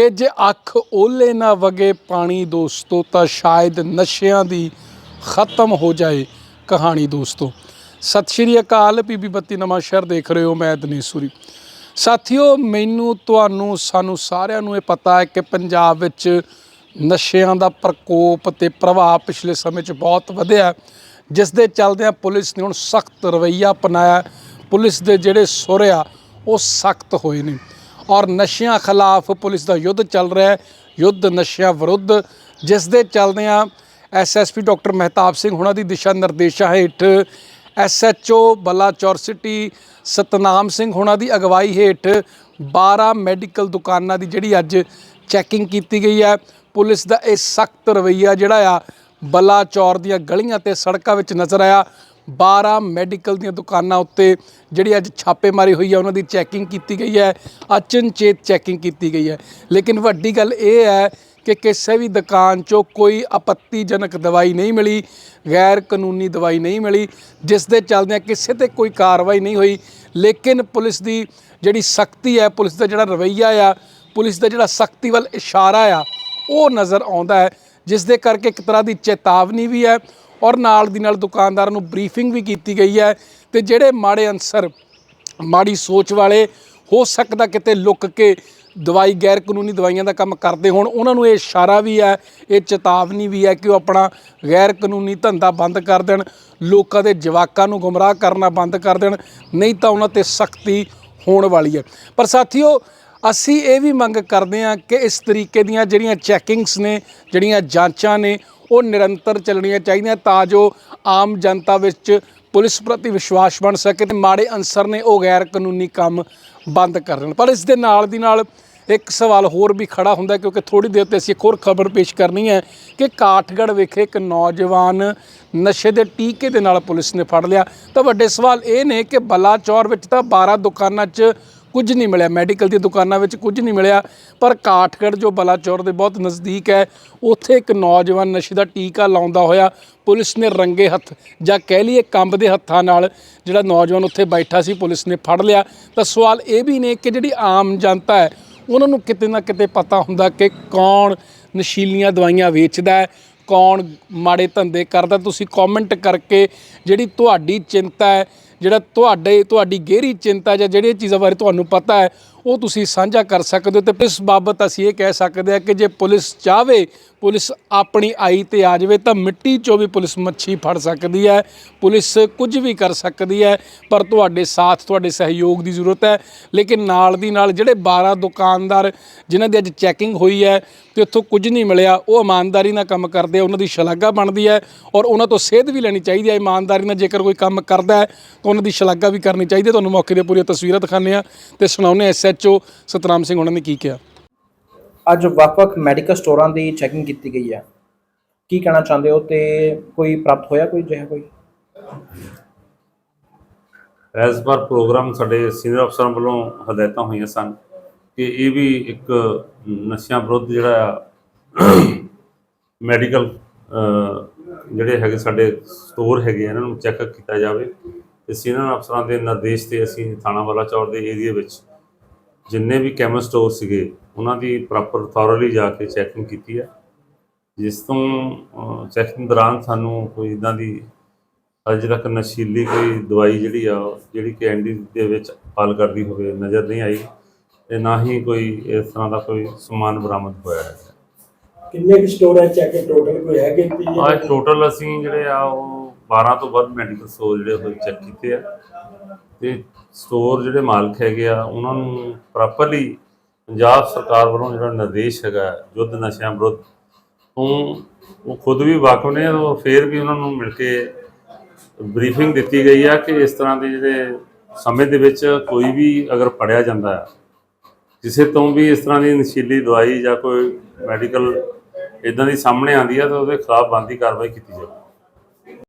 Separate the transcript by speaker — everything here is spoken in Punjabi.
Speaker 1: ਕਿ ਜੇ ਅੱਖ ਓਲੇ ਨਾ ਵਗੇ ਪਾਣੀ ਦੋਸਤੋ, ਤਾਂ ਸ਼ਾਇਦ ਨਸ਼ਿਆਂ ਦੀ ਖਤਮ ਹੋ ਜਾਏ ਕਹਾਣੀ ਦੋਸਤੋ। ਸਤਿ ਸ਼੍ਰੀ ਅਕਾਲ ਪੀਬੀ ਬੱਤੀ ਨਵਾਂ ਸ਼ਹਿਰ ਦੇਖ ਰਹੇ ਹੋ ਮੈਂ ਦਨੇਸ਼ੂਰੀ ਸਾਥੀਓ, ਮੈਨੂੰ ਤੁਹਾਨੂੰ, ਸਾਨੂੰ ਸਾਰਿਆਂ ਨੂੰ ਇਹ ਪਤਾ ਹੈ ਕਿ ਪੰਜਾਬ ਵਿੱਚ ਨਸ਼ਿਆਂ ਦਾ ਪ੍ਰਕੋਪ ਤੇ ਪ੍ਰਭਾਵ ਪਿਛਲੇ ਸਮੇਂ 'ਚ ਬਹੁਤ ਵਧਿਆ। ਜਿਸ ਦੇ ਚੱਲਦਿਆਂ ਪੁਲਿਸ ਨੇ ਹੁਣ ਸਖਤ ਰਵੱਈਆ ਅਪਣਾਇਆ। ਪੁਲਿਸ ਦੇ ਜਿਹੜੇ ਸੁਰ ਆ, ਉਹ ਸਖਤ ਹੋਏ ਨੇ। ਔਰ ਨਸ਼ਿਆਂ ਖਿਲਾਫ ਪੁਲਿਸ ਦਾ ਯੁੱਧ ਚੱਲ ਰਿਹਾ ਹੈ। ਯੁੱਧ ਨਸ਼ਿਆਂ ਵਿਰੁੱਧ, ਜਿਸ ਦੇ ਚੱਲਦਿਆਂ ਐਸਐਸਪੀ ਡਾਕਟਰ ਮਹਿਤਾਬ ਸਿੰਘ ਹੁਣਾਂ ਦੀ ਦਿਸ਼ਾ ਨਿਰਦੇਸ਼ਾਂ ਹੇਠ ਐਸਐਚਓ ਬਲਾਚੌਰ ਸਿਟੀ ਸਤਨਾਮ ਸਿੰਘ ਹੁਣਾਂ ਦੀ ਅਗਵਾਈ ਹੇਠ 12 ਮੈਡੀਕਲ ਦੁਕਾਨਾਂ ਦੀ ਜਿਹੜੀ ਅੱਜ ਚੈਕਿੰਗ ਕੀਤੀ ਗਈ ਹੈ। ਪੁਲਿਸ ਦਾ ਇਹ ਸਖਤ ਰਵੱਈਆ ਜਿਹੜਾ ਆ ਬਲਾਚੌਰ ਦੀਆਂ ਗਲੀਆਂ ਤੇ ਸੜਕਾਂ ਵਿੱਚ ਨਜ਼ਰ ਆਇਆ। 12 ਮੈਡੀਕਲ ਦੀਆਂ ਦੁਕਾਨਾਂ ਉੱਤੇ ਜਿਹੜੀ ਅੱਜ ਛਾਪੇਮਾਰੀ ਹੋਈ ਹੈ, ਉਹਨਾਂ ਦੀ ਚੈਕਿੰਗ ਕੀਤੀ ਗਈ ਹੈ, ਅਚਨਚੇਤ ਚੈਕਿੰਗ ਕੀਤੀ ਗਈ ਹੈ। ਲੇਕਿਨ ਵੱਡੀ ਗੱਲ ਇਹ ਹੈ ਕਿ ਕਿਸੇ ਵੀ ਦੁਕਾਨ 'ਚੋਂ ਕੋਈ ਆਪੱਤੀਜਨਕ ਦਵਾਈ ਨਹੀਂ ਮਿਲੀ ਗੈਰ ਕਾਨੂੰਨੀ ਦਵਾਈ ਨਹੀਂ ਮਿਲੀ ਜਿਸ ਦੇ ਚੱਲਦਿਆਂ ਕਿਸੇ ਤੇ ਕੋਈ ਕਾਰਵਾਈ ਨਹੀਂ ਹੋਈ। ਲੇਕਿਨ ਪੁਲਿਸ ਦੀ ਜਿਹੜੀ ਸਖਤੀ ਹੈ, ਪੁਲਿਸ ਦਾ ਜਿਹੜਾ ਰਵੱਈਆ ਆ, ਪੁਲਿਸ ਦਾ ਜਿਹੜਾ ਸਖਤੀ ਵੱਲ ਇਸ਼ਾਰਾ ਆ, ਉਹ ਨਜ਼ਰ ਆਉਂਦਾ ਹੈ। ਜਿਸ ਦੇ ਕਰਕੇ ਇੱਕ ਤਰ੍ਹਾਂ ਦੀ ਚੇਤਾਵਨੀ ਵੀ ਹੈ ਔਰ ਨਾਲ ਦੀ ਨਾਲ ਦੁਕਾਨਦਾਰਾਂ ਨੂੰ ਬਰੀਫਿੰਗ ਵੀ ਕੀਤੀ ਗਈ ਹੈ ਤੇ ਜਿਹੜੇ ਮਾੜੇ ਅਨਸਰ, ਮਾੜੀ ਸੋਚ ਵਾਲੇ ਹੋ ਸਕਦਾ ਕਿਤੇ ਲੁੱਕ ਕੇ ਦਵਾਈ ਗੈਰ ਕਾਨੂੰਨੀ ਦਵਾਈਆਂ ਦਾ ਕੰਮ ਕਰਦੇ ਹੋਣ, ਉਹਨਾਂ ਨੂੰ ਇਹ ਇਸ਼ਾਰਾ ਵੀ ਹੈ, ਇਹ ਚੇਤਾਵਨੀ ਵੀ ਹੈ ਕਿ ਉਹ ਆਪਣਾ ਗੈਰ ਕਾਨੂੰਨੀ ਧੰਦਾ ਬੰਦ ਕਰ ਦੇਣ, ਲੋਕਾਂ ਦੇ ਜਵਾਕਾਂ ਨੂੰ ਗੁੰਮਰਾਹ ਕਰਨਾ ਬੰਦ ਕਰ ਦੇਣ, ਨਹੀਂ ਤਾਂ ਉਹਨਾਂ ਤੇ ਸਖਤੀ ਹੋਣ ਵਾਲੀ ਹੈ। ਪਰ ਸਾਥੀਓ ਅਸੀਂ ਇਹ ਵੀ ਮੰਗ ਕਰਦੇ ਹਾਂ ਕਿ ਇਸ ਤਰੀਕੇ ਦੀਆਂ ਜਿਹੜੀਆਂ ਚੈਕਿੰਗਸ ਨੇ, ਜਿਹੜੀਆਂ ਜਾਂਚਾਂ ਨੇ, ਉਹ ਨਿਰੰਤਰ ਚੱਲਣੀਆਂ ਚਾਹੀਦੀਆਂ ਤਾਂ ਜੋ ਆਮ ਜਨਤਾ ਵਿੱਚ ਪੁਲਿਸ ਪ੍ਰਤੀ ਵਿਸ਼ਵਾਸ ਬਣ ਸਕੇ ਤੇ ਮਾੜੇ ਅਨਸਰ ਨੇ ਉਹ ਗੈਰ ਕਾਨੂੰਨੀ ਕੰਮ ਬੰਦ ਕਰ ਦੇਣ। ਪਰ ਇਸ ਦੇ ਨਾਲ ਦੀ ਨਾਲ ਇੱਕ ਸਵਾਲ ਹੋਰ ਵੀ ਖੜਾ ਹੁੰਦਾ ਕਿਉਂਕਿ ਥੋੜੀ ਦੇਰ ਤੇ ਅਸੀਂ ਇੱਕ ਹੋਰ ਖਬਰ ਪੇਸ਼ ਕਰਨੀ ਹੈ ਕਿ ਕਾਠਗੜ੍ਹ ਵਿਖੇ ਇੱਕ ਨੌਜਵਾਨ ਨਸ਼ੇ ਦੇ ਟੀਕੇ ਦੇ ਨਾਲ ਪੁਲਿਸ ਨੇ ਫੜ ਲਿਆ। ਤਾਂ ਵੱਡੇ ਸਵਾਲ ਇਹ ਨੇ ਕਿ ਬਲਾਚੌਰ ਵਿੱਚ ਤਾਂ 12 ਦੁਕਾਨਾਂ 'ਚ ਕੁਝ ਨਹੀਂ ਮਿਲਿਆ। ਮੈਡੀਕਲ ਦੀ ਦੁਕਾਨਾਂ ਵਿੱਚ ਕੁਝ ਨਹੀਂ ਮਿਲਿਆ। ਪਰ ਕਾਠਗੜ੍ਹ ਜੋ ਬਲਾਚੌਰ ਦੇ ਬਹੁਤ ਨਜ਼ਦੀਕ ਹੈ, ਉੱਥੇ ਇੱਕ ਨੌਜਵਾਨ ਨਸ਼ੇ ਦਾ ਟੀਕਾ ਲਾਉਂਦਾ ਹੋਇਆ ਪੁਲਿਸ ਨੇ ਰੰਗੇ ਹੱਥ ਜਾਂ ਕਹਿ ਲਈਏ ਕੰਬ ਦੇ ਹੱਥਾਂ ਨਾਲ ਜਿਹੜਾ ਨੌਜਵਾਨ ਉੱਥੇ ਬੈਠਾ ਸੀ, ਪੁਲਿਸ ਨੇ ਫੜ ਲਿਆ। ਤਾਂ ਸਵਾਲ ਇਹ ਵੀ ਨੇ ਕਿ ਜਿਹੜੀ ਆਮ ਜਨਤਾ ਹੈ, ਉਹਨਾਂ ਨੂੰ ਕਿਤੇ ਨਾ ਕਿਤੇ ਪਤਾ ਹੁੰਦਾ ਕਿ ਕੌਣ ਨਸ਼ੀਲੀਆਂ ਦਵਾਈਆਂ ਵੇਚਦਾ ਹੈ, ਕੌਣ ਮਾੜੇ ਧੰਦੇ ਕਰਦਾ। ਤੁਸੀਂ ਕਮੈਂਟ ਕਰਕੇ ਜਿਹੜੀ ਤੁਹਾਡੀ ਚਿੰਤਾ ਹੈ ਜਿਹੜਾ ਤੁਹਾਡੇ ਤੁਹਾਡੀ ਗਹਿਰੀ ਚਿੰਤਾ ਜਾਂ ਜਿਹੜੀਆਂ ਚੀਜ਼ਾਂ ਬਾਰੇ ਤੁਹਾਨੂੰ ਪਤਾ ਹੈ ਉਹ ਤੁਸੀਂ ਸਾਂਝਾ ਕਰ ਸਕਦੇ ਹੋ ਤੇ ਇਸ ਬਾਬਤ ਅਸੀਂ ਇਹ ਕਹਿ ਸਕਦੇ ਹਾਂ ਕਿ ਜੇ ਪੁਲਿਸ ਚਾਹਵੇ, ਪੁਲਿਸ ਆਪਣੀ ਆਈ ਤੇ ਆ ਜਾਵੇ ਤਾਂ ਮਿੱਟੀ 'ਚੋਂ ਵੀ ਪੁਲਿਸ ਮੱਛੀ ਫੜ ਸਕਦੀ ਹੈ, ਪੁਲਿਸ ਕੁਝ ਵੀ ਕਰ ਸਕਦੀ ਹੈ, ਪਰ ਤੁਹਾਡੇ ਸਾਥ, ਤੁਹਾਡੇ ਸਹਿਯੋਗ ਦੀ ਜ਼ਰੂਰਤ ਹੈ। ਲੇਕਿਨ ਨਾਲ ਦੀ ਨਾਲ ਜਿਹੜੇ 12 ਦੁਕਾਨਦਾਰ ਜਿਨ੍ਹਾਂ ਦੀ ਅੱਜ ਚੈਕਿੰਗ ਹੋਈ ਹੈ ਤੇ ਉੱਥੋਂ ਕੁਝ ਨਹੀਂ ਮਿਲਿਆ, ਉਹ ਇਮਾਨਦਾਰੀ ਨਾਲ ਕੰਮ ਕਰਦੇ ਆ, ਉਹਨਾਂ ਦੀ ਸ਼ਲਾਘਾ ਬਣਦੀ ਹੈ ਔਰ ਉਹਨਾਂ ਤੋਂ ਸੇਧ ਵੀ ਲੈਣੀ ਚਾਹੀਦੀ ਹੈ। ਇਮਾਨਦਾਰੀ ਨਾਲ ਜੇਕਰ ਕੋਈ ਕੰਮ ਕਰਦਾ ਹੈ ਤਾਂ ਉਹਨਾਂ ਦੀ ਸ਼ਲਾਘਾ ਵੀ ਕਰਨੀ ਚਾਹੀਦੀ ਹੈ। ਤੁਹਾਨੂੰ ਮੌਕੇ ਦੀਆਂ ਪੂਰੀਆਂ ਤਸਵੀਰਾਂ ਦਿਖਾਉਂਦੇ ਆ ਤੇ ਸੁਣਾਉਂਦੇ ਐਸਐਚਓ ਸਤਨਾਮ ਸਿੰਘ ਉਹਨਾਂ ਨੇ ਕੀ ਕਿਹਾ?
Speaker 2: ਅੱਜ ਵੱਖ-ਵੱਖ ਮੈਡੀਕਲ ਸਟੋਰਾਂ ਦੀ ਚੈਕਿੰਗ ਕੀਤੀ ਗਈ ਹੈ। ਕੀ ਕਹਿਣਾ ਚਾਹੁੰਦੇ ਹੋ ਤੇ ਕੋਈ ਪ੍ਰਾਪਤ ਹੋਇਆ ਕੋਈ ਜਿਹਾ ਕੋਈ?
Speaker 3: ਐਜ਼ ਪਰ ਪ੍ਰੋਗਰਾਮ ਸਾਡੇ ਸੀਨੀਅਰ ਅਫਸਰਾਂ ਵੱਲੋਂ ਹਦਾਇਤਾਂ ਹੋਈਆਂ ਸਨ ਕਿ ਇਹ ਵੀ ਇੱਕ ਨਸ਼ਿਆਂ ਵਿਰੁੱਧ ਜਿਹੜਾ ਮੈਡੀਕਲ ਜਿਹੜੇ ਹੈਗੇ ਸਾਡੇ ਸਟੋਰ ਹੈਗੇ ਆ, ਇਹਨਾਂ ਨੂੰ ਚੈੱਕ ਕੀਤਾ ਜਾਵੇ। ਤੇ ਸੀਨੀਅਰ ਅਫਸਰਾਂ ਦੇ ਨਿਰਦੇਸ਼ ਤੇ ਅਸੀਂ ਥਾਣਾ ਵਾਲਾਚੌਰ ਦੇ ਏਰੀਆ ਵਿੱਚ ਜਿੰਨੇ ਵੀ ਕੈਮਿਸਟ ਸਟੋਰ ਸੀਗੇ ਉਹਨਾਂ ਦੀ ਪ੍ਰੋਪਰ ਥੋਰਲੀ ਜਾ ਕੇ ਚੈਕਿੰਗ ਕੀਤੀ ਹੈ ਜਿਸ ਤੋਂ ਚੈਕਿੰਗ ਦੌਰਾਨ ਸਾਨੂੰ ਕੋਈ ਇਦਾਂ ਦੀ ਅਜੇ ਤੱਕ ਨਸ਼ੀਲੀ ਕੋਈ ਦਵਾਈ ਜਿਹੜੀ ਆ ਜਿਹੜੀ ਕਿ ਐਂਡੀ ਦੇ ਵਿੱਚ ਪਾਲ ਕਰਦੀ ਹੋਵੇ ਨਜ਼ਰ ਨਹੀਂ ਆਈ ਤੇ ਨਾ ਹੀ ਕੋਈ ਇਸ ਤਰ੍ਹਾਂ ਦਾ ਕੋਈ ਸਮਾਨ ਬਰਾਮਦ ਹੋਇਆ ਹੈ।
Speaker 4: ਕਿੰਨੇ ਕੁ ਸਟੋਰ ਹੈ ਚੈੱਕ ਟੋਟਲ ਕੋਈ ਹੈ ਜਾਂ
Speaker 3: ਅੱਜ ਟੋਟਲ ਅਸੀਂ ਜਿਹੜੇ ਆ ਉਹ 12 ਤੋਂ ਵੱਧ ਮੈਡੀਕਲ ਸਟੋਰ ਜਿਹੜੇ ਉਹ ਚੈੱਕ ਕੀਤੇ ਆ। ਤੇ ਸਟੋਰ ਜਿਹੜੇ ਮਾਲਕ ਹੈਗੇ ਆ, ਉਹਨਾਂ ਨੂੰ ਪ੍ਰੋਪਰਲੀ ਪੰਜਾਬ ਸਰਕਾਰ ਵੱਲੋਂ ਜਿਹੜਾ ਨਿਰਦੇਸ਼ ਹੈਗਾ, ਯੁੱਧ ਨਸ਼ਿਆਂ ਵਿਰੁੱਧ ਤੋਂ ਉਹ ਖੁਦ ਵੀ ਵਾਕਫ ਨੇ, ਉਹ ਫੇਰ ਵੀ ਉਹਨਾਂ ਨੂੰ ਮਿਲ ਕੇ ਬਰੀਫਿੰਗ ਦਿੱਤੀ ਗਈ ਆ ਕਿ ਇਸ ਤਰ੍ਹਾਂ ਦੇ ਜਿਹੜੇ ਸਮੇਂ ਦੇ ਵਿੱਚ ਕੋਈ ਵੀ ਅਗਰ ਪੜਿਆ ਜਾਂਦਾ ਹੈ ਕਿਸੇ ਤੋਂ ਵੀ ਇਸ ਤਰ੍ਹਾਂ ਦੀ ਨਸ਼ੀਲੀ ਦਵਾਈ ਜਾਂ ਕੋਈ ਮੈਡੀਕਲ ਇਦਾਂ ਦੀ ਸਾਹਮਣੇ ਆਉਂਦੀ ਆ, ਤਾਂ ਉਹਦੇ ਖਿਲਾਫ ਬਣਦੀ ਕਾਰਵਾਈ ਕੀਤੀ ਜਾਵੇ